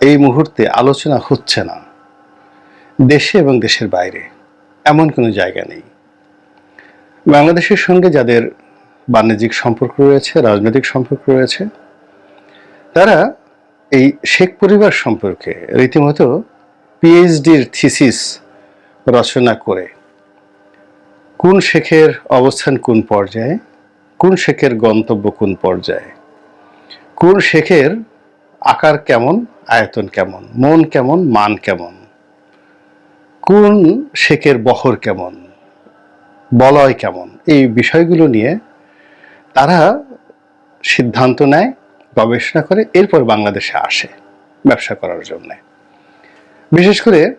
এই মুহূর্তে আলোচনা হচ্ছে না। দেশে এবং দেশের বাইরে এমন কোনো জায়গা নেই। বাংলাদেশের সঙ্গে যাদের বাণিজ্যিক সম্পর্ক রয়েছে, রাজনৈতিক সম্পর্ক রয়েছে, তারা এই শেখ পরিবার সম্পর্কে রীতিমতো পিএইচডির থিসিস রচনা করে। কোন শেখের অবস্থান কোন পর্যায়ে? কোন শেখের গন্তব্য কোন পর্যায়ে? কোন শেখের আকার কেমন? আয়তন কেমন? মন কেমন? মান কেমন? কোন শেখের বহর কেমন? বলয় কেমন? এই বিষয়গুলো নিয়ে তারা সিদ্ধান্ত নেয়, গবেষণা করে, এরপর বাংলাদেশে আসে ব্যবসা করার জন্যে। বিশেষ করে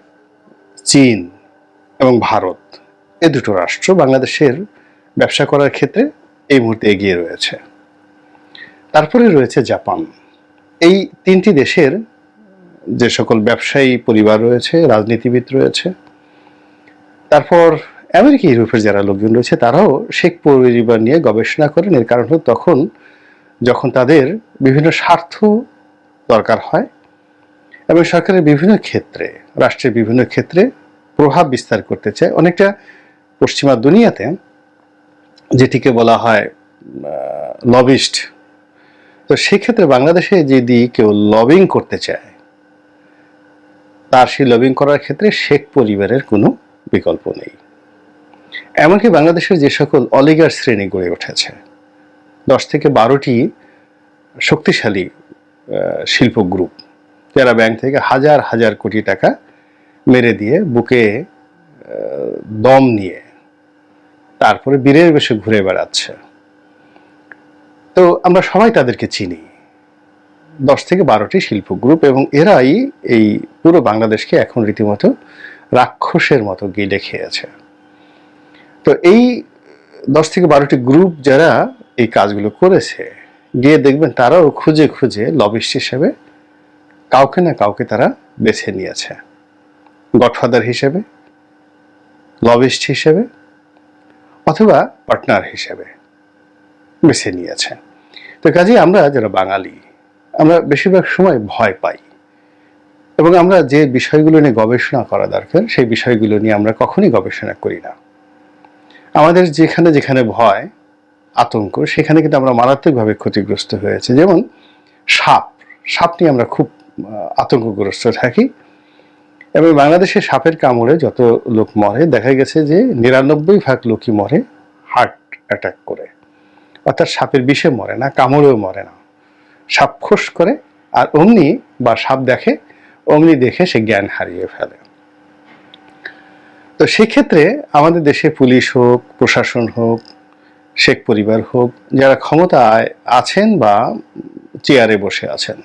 চীন এবং ভারত, এ দুটো রাষ্ট্র বাংলাদেশের ব্যবসা করার ক্ষেত্রে এই মুহূর্তে এগিয়ে রয়েছে। তারপরে রয়েছে জাপান। এই তিনটি দেশের যে সকল ব্যবসায়ী পরিবার রয়েছে, রাজনীতিবিদ রয়েছে, তারপর আমেরিকা ইউরোপের যারা লোকজন রয়েছে, তারাও শেখ পরিবার নিয়ে গবেষণা করেন। এর কারণ তখন যখন তাদের বিভিন্ন স্বার্থ দরকার হয় এবং সরকারের বিভিন্ন ক্ষেত্রে, রাষ্ট্রের বিভিন্ন ক্ষেত্রে প্রভাব বিস্তার করতে চায়। অনেকটা পশ্চিমা দুনিয়াতে যেটিকে বলা হয় লবিস্ট তো সেক্ষেত্রে বাংলাদেশে যদি কেউ লবিং করতে চায় তার সেই লবিং করার ক্ষেত্রে শেখ পরিবারের কোনো বিকল্প নেই। এমনকি বাংলাদেশের যে সকল অলিগার শ্রেণি গড়ে উঠেছে, দশ থেকে বারোটি শক্তিশালী শিল্প গ্রুপ যারা ব্যাংক থেকে হাজার হাজার কোটি টাকা মেরে দিয়ে বুকে দম নিয়ে তারপরে বীরের বেশে ঘুরে বেড়াচ্ছে। তো আমরা সবাই তাদেরকে চিনি। দশ থেকে বারোটি শিল্প গ্রুপ এবং এরাই এই পুরো বাংলাদেশকে এখন রীতিমতো রাক্ষসের মতো গিলে খেয়েছে। তো এই দশ থেকে বারোটি গ্রুপ যারা এই কাজগুলো করেছে, গিয়ে দেখবেন তারাও খুঁজে খুঁজে লবিস্ট হিসেবে কাউকে না কাউকে তারা বেছে নিয়েছে। গডফাদার হিসেবে লবিস্ট হিসেবে অথবা পার্টনার হিসেবে বেছে নিয়েছে। তো কাজে আমরা যারা বাঙালি আমরা বেশিরভাগ সময় ভয় পাই। এবং আমরা যে বিষয়গুলো নিয়ে গবেষণা করা দরকার, সেই বিষয়গুলো নিয়ে আমরা কখনই গবেষণা করি না। আমাদের যেখানে যেখানে ভয়, আতঙ্ক, সেখানে কিন্তু আমরা মারাত্মকভাবে ক্ষতিগ্রস্ত হয়েছে। যেমন সাপ সাপ নিয়ে আমরা খুব আতঙ্কগ্রস্ত থাকি। এবং বাংলাদেশে সাপের কামড়ে যত লোক মরে, দেখা গেছে যে নিরানব্বই ভাগ লোকই মরে হার্ট অ্যাটাক করে। অর্থাৎ সাপের বিষে মরে না, কামড়েও মরে না। সাপ খোস করে, আর অমনি বা সাপ দেখে, অমনি দেখে সে জ্ঞান হারিয়ে ফেলে। তো সেক্ষেত্রে আমাদের দেশে পুলিশ হোক, প্রশাসন হোক, শেখ পরিবার হোক, যারা ক্ষমতায় আছেন বা চেয়ারে বসে আছেন,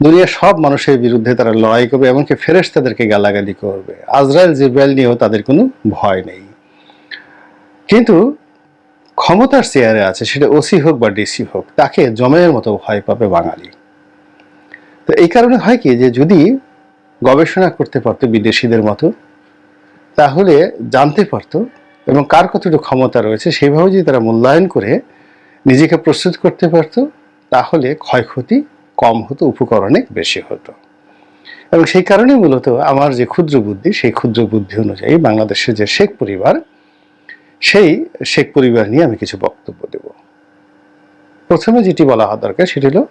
দুনিয়ার সব মানুষের বিরুদ্ধে তারা লড়াই করবে, এমনকি ফেরেশ তাদেরকে গালাগালি করবে। আজরায়েল জিব্রাইল নিয়েও তাদের কোনো ভয় নেই। কিন্তু ক্ষমতার চেয়ারে আছে, সেটা ওসি হোক বা ডিসি হোক, তাকে জমের মতো ভয় পাবে বাঙালি। তো এই কারণে হয় কি যে যদি গবেষণা করতে পারতো বিদেশিদের মতো, তাহলে জানতে পারতো এবং কার কতটুকু ক্ষমতা রয়েছে সেইভাবে যদি তারা মূল্যায়ন করে নিজেকে প্রস্তুত করতে পারতো, তাহলে ক্ষয়ক্ষতি কম হতো, উপকরণে বেশি হতো। এবং সেই কারণে মূলত আমার যে ক্ষুদ্র বুদ্ধি, সেই ক্ষুদ্র বুদ্ধি অনুযায়ী বাংলাদেশের যে শেখ পরিবার সেই শেখ পরিবার নিয়ে আমি কিছু বক্তব্য দেব। প্রথমে যেটি বলা দরকার সেটি হলো,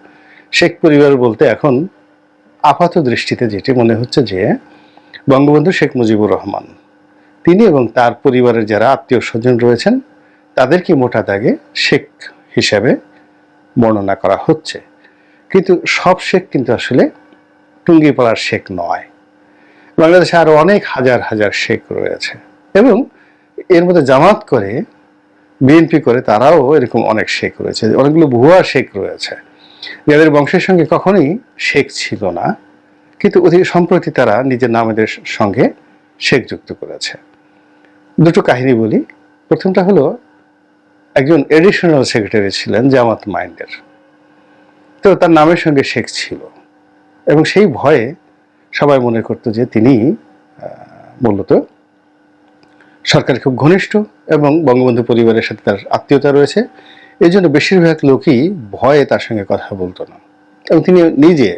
শেখ পরিবার বলতে এখন আপাত দৃষ্টিতে যেটি মনে হচ্ছে যে, বঙ্গবন্ধু শেখ মুজিবুর রহমান, তিনি এবং তার পরিবারের যারা আত্মীয় স্বজন রয়েছেন, তাদেরকে মোটা দাগে শেখ হিসাবে বর্ণনা করা হচ্ছে। কিন্তু সব শেখ কিন্তু আসলে টুঙ্গিপাড়ার শেখ নয়। বাংলাদেশে আরও অনেক হাজার হাজার শেখ রয়েছে এবং এর মধ্যে জামাত করে, বিএনপি করে, তারাও এরকম অনেক শেখ রয়েছে। অনেকগুলো ভুয়া শেখ রয়েছে। যাদের বংশের সঙ্গে কখনোই শেখ ছিল না, কিন্তু অতি সম্প্রতি তারা নিজের নামেদের সঙ্গে শেখ যুক্ত করেছে। দুটো কাহিনী বলি। প্রথমটা হলো, একজন এডিশনাল সেক্রেটারি ছিলেন জামাত মাইন্ডের তো তার নামের সঙ্গে শেখ ছিল। এবং সেই ভয়ে সবাই মনে করতো যে তিনি মূলত সরকারের খুব ঘনিষ্ঠ এবং বঙ্গবন্ধু পরিবারের সাথে তার আত্মীয়তা রয়েছে। এই জন্য বেশিরভাগ লোকই ভয়ে তার সঙ্গে কথা বলতো না। এবং তিনি নিজে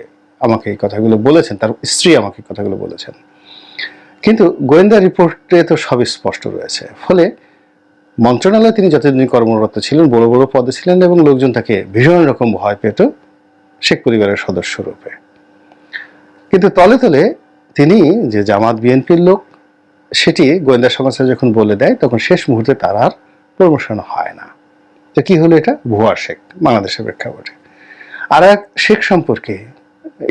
আমাকে এই কথাগুলো বলেছেন, তার স্ত্রী আমাকে কথাগুলো বলেছেন। কিন্তু গোয়েন্দা রিপোর্টে তো সবই স্পষ্ট রয়েছে। ফলে মন্ত্রণালয়ে তিনি যতদিন কর্মরত ছিলেন, বড় বড় পদে ছিলেন এবং লোকজন তাকে ভীষণ রকম ভয় পেত শেখ পরিবারের সদস্য রূপে। কিন্তু তলে তলে তিনি যে জামাত বিএনপির লোক সেটি গোয়েন্দা সংস্থা যখন বলে দেয়, তখন শেষ মুহূর্তে তার আর প্রমোশন হয় না। তো কি হলো এটা? ভুয়া শেখ, বাংলাদেশের প্রেক্ষাপটে। আর এক শেখ সম্পর্কে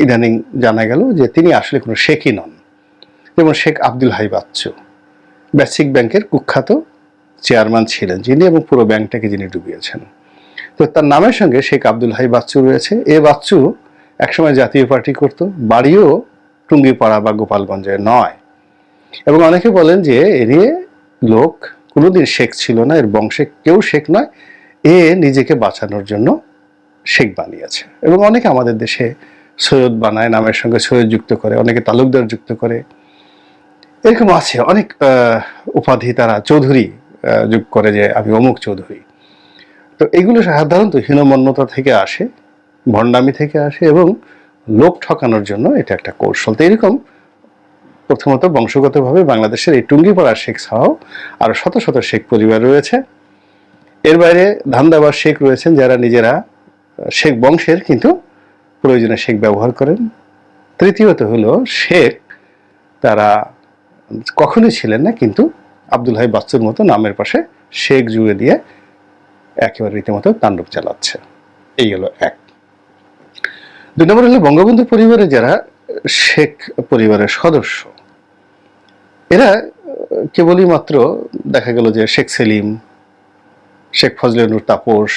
ইদানিং জানা গেল যে তিনি আসলে কোনো শেখই নন। যেমন শেখ আব্দুল হাই বাচ্চু, বেসিক ব্যাংকের কুখ্যাত চেয়ারম্যান ছিলেন যিনি এবং পুরো ব্যাংকটাকে যিনি ডুবিয়েছেন। তো তার নামের সঙ্গে শেখ আব্দুল হাই বাচ্চু রয়েছে। এ বাচ্চু একসময় জাতীয় পার্টি করত, বাড়িও টুঙ্গিপাড়া বা গোপালগঞ্জে নয়। এবং অনেকে বলেন যে এর লোক কোনোদিন শেখ ছিল না, এর বংশে কেউ শেখ নয়, এ নিজেকে বাঁচানোর জন্য শেখ বানিয়েছে। এবং অনেকে আমাদের দেশে সৈয়দ বানায়, নামের সঙ্গে সৈয়দ যুক্ত করে, অনেকে তালুকদার যুক্ত করে। এরকম আছে, অনেক উপাধি তারা, চৌধুরী যোগ করে যে আমি অমুক চৌধুরী। তো এগুলো সাধারণত হীনমন্যতা থেকে আসে, ভণ্ডামি থেকে আসে এবং লোক ঠকানোর জন্য এটা একটা কৌশল। তো এরকম প্রথমত বংশগতভাবে বাংলাদেশের এই টুঙ্গিপাড়া শেখ ছাড়াও আরও শত শত শেখ পরিবার রয়েছে। এর বাইরে ধান্দাবাজ শেখ রয়েছেন যারা নিজেরা শেখ বংশের কিন্তু প্রয়োজনে শেখ ব্যবহার করেন। তৃতীয়ত হলো শেখ, তারা কখনোই ছিলেন না, কিন্তু আব্দুল হাই বাচ্চুর মতো নামের পাশে শেখ জুড়ে দিয়ে একেবারে রীতিমতো তাণ্ডব চালাচ্ছে। এই হলো এক। দুই নম্বর হলো বঙ্গবন্ধু পরিবারে যারা শেখ পরিবারের সদস্য এরা কেবলই মাত্র দেখা গেল যে শেখ সেলিম, শেখ ফজলে নূর তাপস,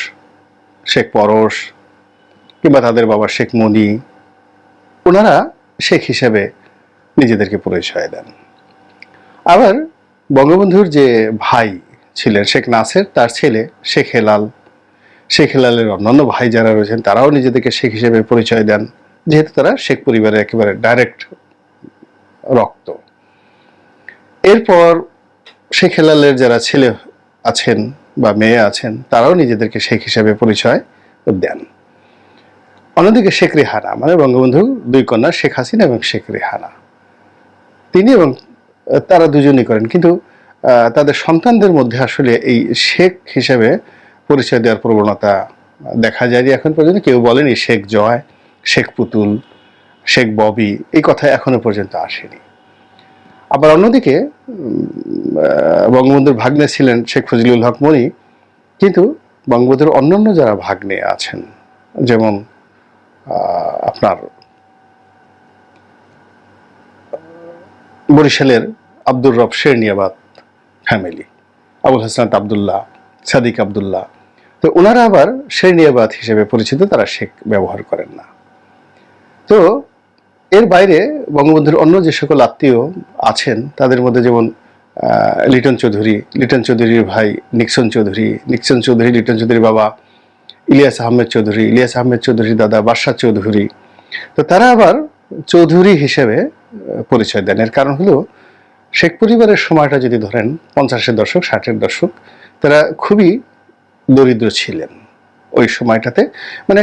শেখ পরশ, কিংবা তাদের বাবা শেখ মনি, ওনারা শেখ হিসেবে নিজেদেরকে পরিচয় দেন। আবার বঙ্গবন্ধুর যে ভাই ছিলেন শেখ নাসের, তার ছেলে শেখ হেলাল, শেখ হেলালের অন্যান্য ভাই যারা রয়েছেন, তারাও নিজেদেরকে শেখ হিসেবে পরিচয় দেন। যেহেতু তারা শেখ পরিবারের একেবারে ডাইরেক্ট রক্ত। এরপর শেখ হেলালের যারা ছেলে আছেন বা মেয়ে আছেন, তারাও নিজেদেরকে শেখ হিসেবে পরিচয় দেন। অন্যদিকে শেখ রেহানা মানে বঙ্গবন্ধু দুই কন্যা শেখ হাসিনা এবং শেখ রেহানা। তিনি এবং তারা দুজনই করেন, কিন্তু তাদের সন্তানদের মধ্যে আসলে এই শেখ হিসেবে পরিচয় দেওয়ার প্রবণতা দেখা যায় যে এখন পর্যন্ত। কেউ বলেনি শেখ জয়, শেখ পুতুল, শেখ ববি, এই কথা এখনও পর্যন্ত আসেনি। আবার অন্যদিকে বঙ্গবন্ধুর ভাগ্নে ছিলেন শেখ ফজলুল হক মনি, কিন্তু বঙ্গবন্ধুর অন্যান্য যারা ভাগ্নে আছেন, যেমন আপনার, বরিশালের আব্দুর রব শেরনিয়াবাদ ফ্যামিলি, আবুল হাসনাত আবদুল্লাহ, সাদিক আবদুল্লাহ। তো ওনারা আবার শেরনিয়াবাদ হিসেবে পরিচিত, তারা শেখ ব্যবহার করেন না। তো এর বাইরে বঙ্গবন্ধুর অন্য যে সকল আত্মীয় আছেন, তাদের মধ্যে যেমন লিটন চৌধুরী, লিটন চৌধুরীর ভাই নিক্সন চৌধুরী নিক্সন চৌধুরী, লিটন চৌধুরীর বাবা ইলিয়াস আহমেদ চৌধুরী, ইলিয়াস আহমেদ চৌধুরীর দাদা বাদশাহ চৌধুরী। তো তারা আবার চৌধুরী হিসেবে পরিচয় দেন। এর কারণ হলো, শেখ পরিবারের সময়টা যদি ধরেন, পঞ্চাশের দশক, ষাটের দশক, তারা খুবই দরিদ্র ছিলেন। ওই সময়টাতে মানে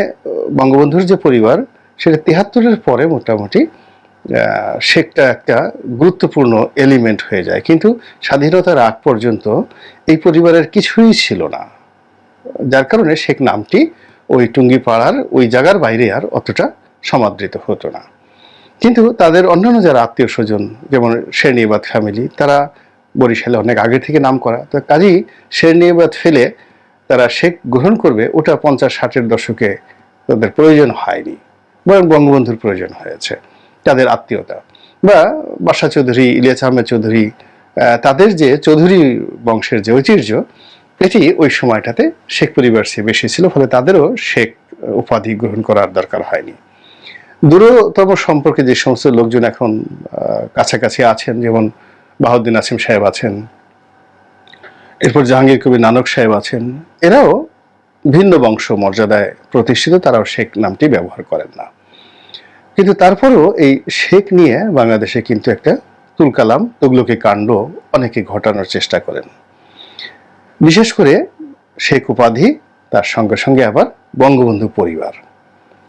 বঙ্গবন্ধুর যে পরিবার সেটা তিহাত্তরের পরে মোটামুটি শেখটা একটা গুরুত্বপূর্ণ এলিমেন্ট হয়ে যায়। কিন্তু স্বাধীনতার আগ পর্যন্ত এই পরিবারের কিছুই ছিল না। যার কারণে শেখ নামটি ওই টুঙ্গিপাড়ার, ওই জায়গার বাইরে আর অতটা সমাদৃত হতো না। কিন্তু তাদের অন্যান্য যারা আত্মীয় স্বজন, যেমন শেরনিবাদ ফ্যামিলি তারা বরিশালে অনেক আগে থেকে নাম করা তো কাজেই শেরনিবাদ ফেলে তারা শেখ গ্রহণ করবে, ওটা পঞ্চাশ, ষাটের দশকে তাদের প্রয়োজন হয়নি। বরং বঙ্গবন্ধুর প্রয়োজন হয়েছে, তাদের আত্মীয়তা। বা বাসা চৌধুরী, ইলিয়াস আহমেদ চৌধুরী তাদের যে চৌধুরী বংশের যে ঐতিহ্য, এটি ওই সময়টাতে শেখ পরিবার চেয়ে বেশি ছিল, ফলে তাদেরও শেখ উপাধি গ্রহণ করার দরকার হয়নি। দূরতম সম্পর্কে যে সমস্ত লোকজন এখন কাছাকাছি আছেন, যেমন বাহাউদ্দিন আসিম সাহেব আছেন, এরপর জাহাঙ্গীর কবি নানক সাহেব আছেন, এরাও ভিন্ন বংশ মর্যাদায় প্রতিষ্ঠিত, তারাও শেখ নামটি ব্যবহার করেন না। কিন্তু তারপরেও এই শেখ নিয়ে বাংলাদেশে কিন্তু একটা তুলকালাম, তুগলকি কাণ্ড অনেকে ঘটানোর চেষ্টা করেন। বিশেষ করে শেখ উপাধি, তার সঙ্গে সঙ্গে আবার বঙ্গবন্ধু পরিবার।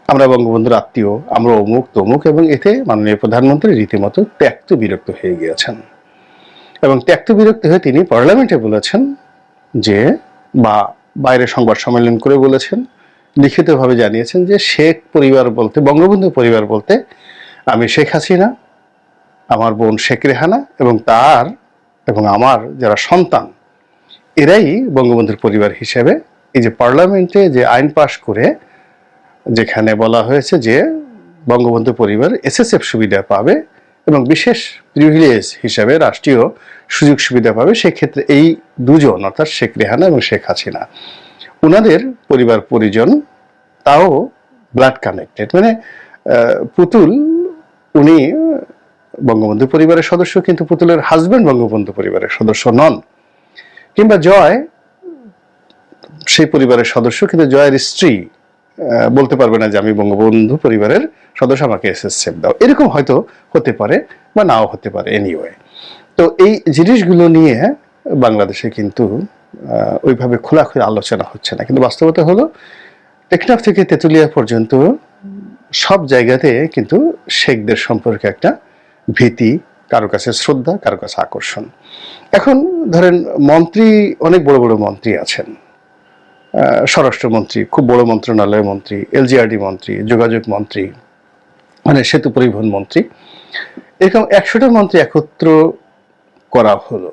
আমরা বঙ্গবন্ধুর আত্মীয়, আমরা অমুক, তমুক এবং এতে মাননীয় প্রধানমন্ত্রী রীতিমতো ত্যক্ত বিরক্ত হয়ে গিয়েছেন। এবং ত্যক্ত বিরক্ত হয়ে তিনি পার্লামেন্টে বলেছেন যে, বা বাইরে সংবাদ সম্মেলন করে বলেছেন লিখিতভাবে জানিয়েছেন যে শেখ পরিবার বলতে, বঙ্গবন্ধু পরিবার বলতে, আমি শেখ হাসিনা, আমার বোন শেখ রেহানা এবং তার এবং আমার যারা সন্তান, এরাই বঙ্গবন্ধুর পরিবার হিসেবে এই যে পার্লামেন্টে যে আইন পাশ করে যেখানে বলা হয়েছে যে বঙ্গবন্ধু পরিবার এসএসএফ সুবিধা পাবে এবং বিশেষ প্রিভিলেজ হিসাবে রাষ্ট্রীয় সুযোগ সুবিধা পাবে, সেক্ষেত্রে এই দুজন, অর্থাৎ শেখ রেহানা এবং শেখ হাসিনা। ওনাদের পরিবার পরিজন, তাও ব্লাড কানেক্টেড মানে পুতুল, উনি বঙ্গবন্ধু পরিবারের সদস্য, কিন্তু পুতুলের হাজবেন্ড বঙ্গবন্ধু পরিবারের সদস্য নন। কিংবা জয়, সেই পরিবারের সদস্য, কিন্তু জয়ের স্ত্রী বলতে পারবে না যে আমি বঙ্গবন্ধু পরিবারের সদস্য, আমাকে এসএসএফ দাও। এরকম হয়তো হতে পারে, বা নাও হতে পারে এনিওয়ে তো এই জিনিসগুলো নিয়ে বাংলাদেশে কিন্তু ওইভাবে খোলাখুলি আলোচনা হচ্ছে না। কিন্তু বাস্তবতা হলো, টেকনাফ থেকে তেঁতুলিয়া পর্যন্ত সব জায়গাতে কিন্তু শেখদের সম্পর্কে একটা ভীতি, কারও কাছে শ্রদ্ধা, কারও কাছে আকর্ষণ। এখন ধরেন মন্ত্রী, অনেক বড় বড় মন্ত্রী আছেন। স্বরাষ্ট্রমন্ত্রী, খুব বড় মন্ত্রণালয় মন্ত্রী, এলজিআরডি মন্ত্রী, যোগাযোগ মন্ত্রী মানে সেতু পরিবহন মন্ত্রী। এরকম একশোটা মন্ত্রী একত্র করা হলো।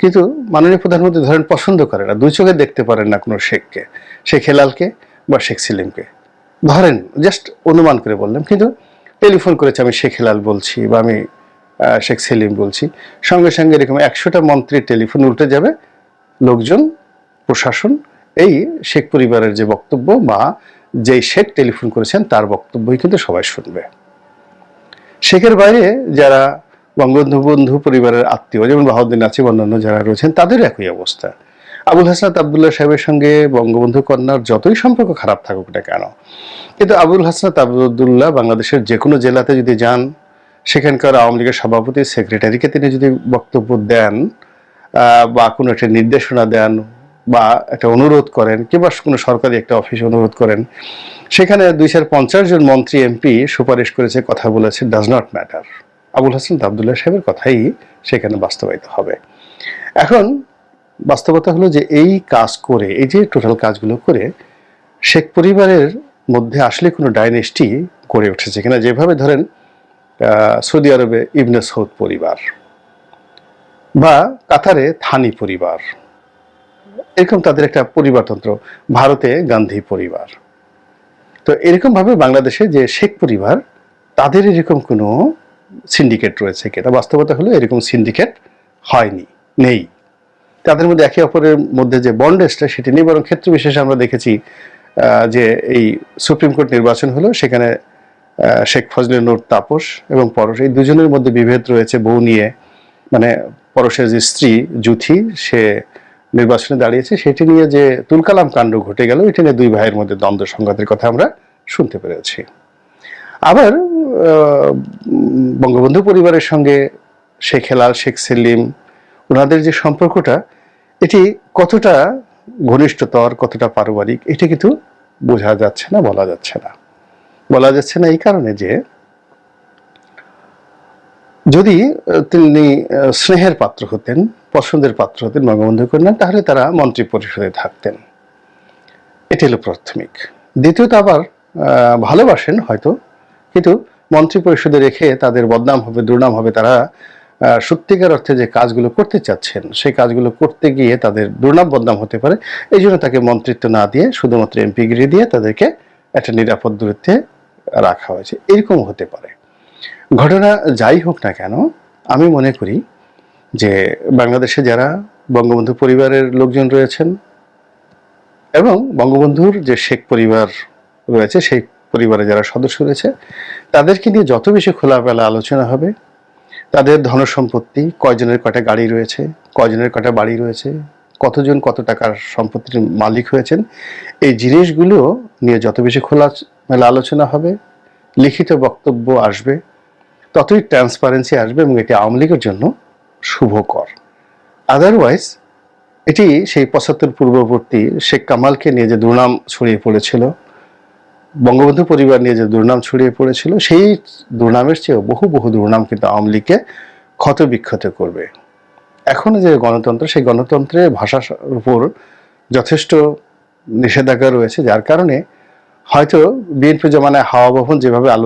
কিন্তু মাননীয় প্রধানমন্ত্রী ধরেন পছন্দ করে না, দুই চোখে দেখতে পারেন না কোনো শেখকে, শেখ হেলালকে বা শেখ সেলিমকে। ধরেন জাস্ট অনুমান করে বললাম, কিন্তু টেলিফোন করেছে, আমি শেখ হেলাল বলছি বা আমি শেখ সেলিম বলছি। সঙ্গে সঙ্গে এরকম একশোটা মন্ত্রীর টেলিফোন উল্টে যাবে, লোকজন, প্রশাসন, এই শেখ পরিবারের যে বক্তব্য বা যেই শেখ টেলিফোন করেছেন, তার বক্তব্যই কিন্তু সবাই শুনবে। শেখের বাইরে যারা বঙ্গবন্ধু বন্ধু পরিবারের আত্মীয়, যেমন বাহাউদ্দিন নাচিব অন্যান্য যারা রয়েছেন, তাদের একই অবস্থা। আবুল হাসনাত আবদুল্লাহ সাহেবের সঙ্গে বঙ্গবন্ধু কন্যার যতই সম্পর্ক খারাপ থাকুক না কেন, কিন্তু আবুল হাসনাত আবদুল্লাহ বাংলাদেশের যে কোনো জেলাতে যদি যান, সেখানকার আওয়ামী লীগের সভাপতি, সেক্রেটারিকে তিনি যদি বক্তব্য দেন বা কোনো একটা নির্দেশনা দেন, বা একটা অনুরোধ করেন, কিংবা কোনো সরকারি একটা অফিসে অনুরোধ করেন, সেখানে দুই চার পঞ্চাশ জন মন্ত্রী, এমপি সুপারিশ করেছে, কথা বলেছে does not matter Abul Hasan Abdullah সাহেবের কথাই সেখানে বাস্তবায়িত হবে। এখন বাস্তবতা হলো যে এই কাজ করে, এই যে টোটাল কাজগুলো করে, শেখ পরিবারের মধ্যে আসলে কোনো ডাইনেস্টি গড়ে উঠেছে কিনা? যেভাবে ধরেন সৌদি আরবে ইবনে সৌদ পরিবার বা কাতারে থানি পরিবার। এরকম তাদের একটা পরিবারতন্ত্র, ভারতে গান্ধী পরিবার। তো এরকমভাবে বাংলাদেশে যে শেখ পরিবার, তাদের এরকম কোনো সিন্ডিকেট রয়েছে কিনা বাস্তবতা হলো এরকম সিন্ডিকেট হয়নি, নেই। তাদের মধ্যে একে অপরের মধ্যে যে বন্ডেজটা সেটি নেই, বরং ক্ষেত্র বিশেষে আমরা দেখেছি যে এই সুপ্রিম কোর্ট নির্বাচন হলো, সেখানে শেখ ফজলে নূর তাপস এবং পরশ, এই দুজনের মধ্যে বিভেদ রয়েছে বউ নিয়ে। মানে পরশের যে স্ত্রী জুথি, সে নির্বাচনে দাঁড়িয়েছে, সেটি নিয়ে যে তুলকালাম কাণ্ড ঘটে গেল, এটি নিয়ে দুই ভাইয়ের মধ্যে দ্বন্দ্ব সংঘাতের কথা আমরা শুনতে পেরেছি। আবার বঙ্গবন্ধু পরিবারের সঙ্গে শেখ হেলাল, শেখ সেলিম, ওনাদের যে সম্পর্কটা, এটি কতটা ঘনিষ্ঠতর, কতটা পারিবারিক, এটি কিন্তু বোঝা যাচ্ছে না, বলা যাচ্ছে না। বলা যাচ্ছে না এই কারণে যে, যদি তিনি স্নেহের পাত্র হতেন, পছন্দের পাত্র হতেন বঙ্গবন্ধু কন্যা, তাহলে তারা মন্ত্রী পরিষদে থাকতেন। এটি হলো প্রাথমিক। দ্বিতীয়ত আবার ভালোবাসেন হয়তো কিন্তু মন্ত্রী পরিষদে রেখে তাদের বদনাম হবে, দুর্নাম হবে, তারা সত্যিকার অর্থে যে কাজগুলো করতে চাচ্ছেন, সেই কাজগুলো করতে গিয়ে তাদের দুর্নাম, বদনাম হতে পারে। এই জন্য তাকে মন্ত্রিত্ব না দিয়ে শুধুমাত্র এমপিগিরি দিয়ে তাদেরকে একটা নিরাপদ দূরত্বে রাখা হয়েছে। এরকম হতে পারে। ঘটনা যাই হোক না কেন, আমি মনে করি যে বাংলাদেশে যারা বঙ্গবন্ধু পরিবারের লোকজন রয়েছেন এবং বঙ্গবন্ধুর যে শেখ পরিবার রয়েছে, সেই পরিবারে যারা সদস্য রয়েছে তাদেরকে নিয়ে যত বেশি খোলামেলা আলোচনা হবে, তাদের ধন সম্পত্তি কয়জনের কটা গাড়ি রয়েছে, কয়জনের কটা বাড়ি রয়েছে, কতজন কত টাকার সম্পত্তির মালিক হয়েছেন, এই জিনিসগুলো নিয়ে যত বেশি খোলা মেলা আলোচনা হবে, লিখিত বক্তব্য আসবে, ততই ট্রান্সপারেন্সি আসবে এবং এটি আওয়ামী লীগের জন্য শুভকর। আদারওয়াইজ এটি সেই পঁচাত্তর পূর্ববর্তী শেখ কামালকে নিয়ে যে দুর্নাম ছড়িয়ে পড়েছিল বঙ্গবন্ধু পরিবার নিয়ে যে দুর্নাম ছড়িয়ে পড়েছিল, সেই দুর্নামের চেয়েও বহু বহু দুর্নাম কিন্তু আওয়ামী লীগকে ক্ষত বিক্ষত করবে। এখন যে গণতন্ত্র, সেই গণতন্ত্রের ভাষার উপর যথেষ্ট নিষেধাজ্ঞা রয়েছে, যার কারণে হয়তো বিএনপি জমানায় হাওয়া ভবন যেভাবে আলো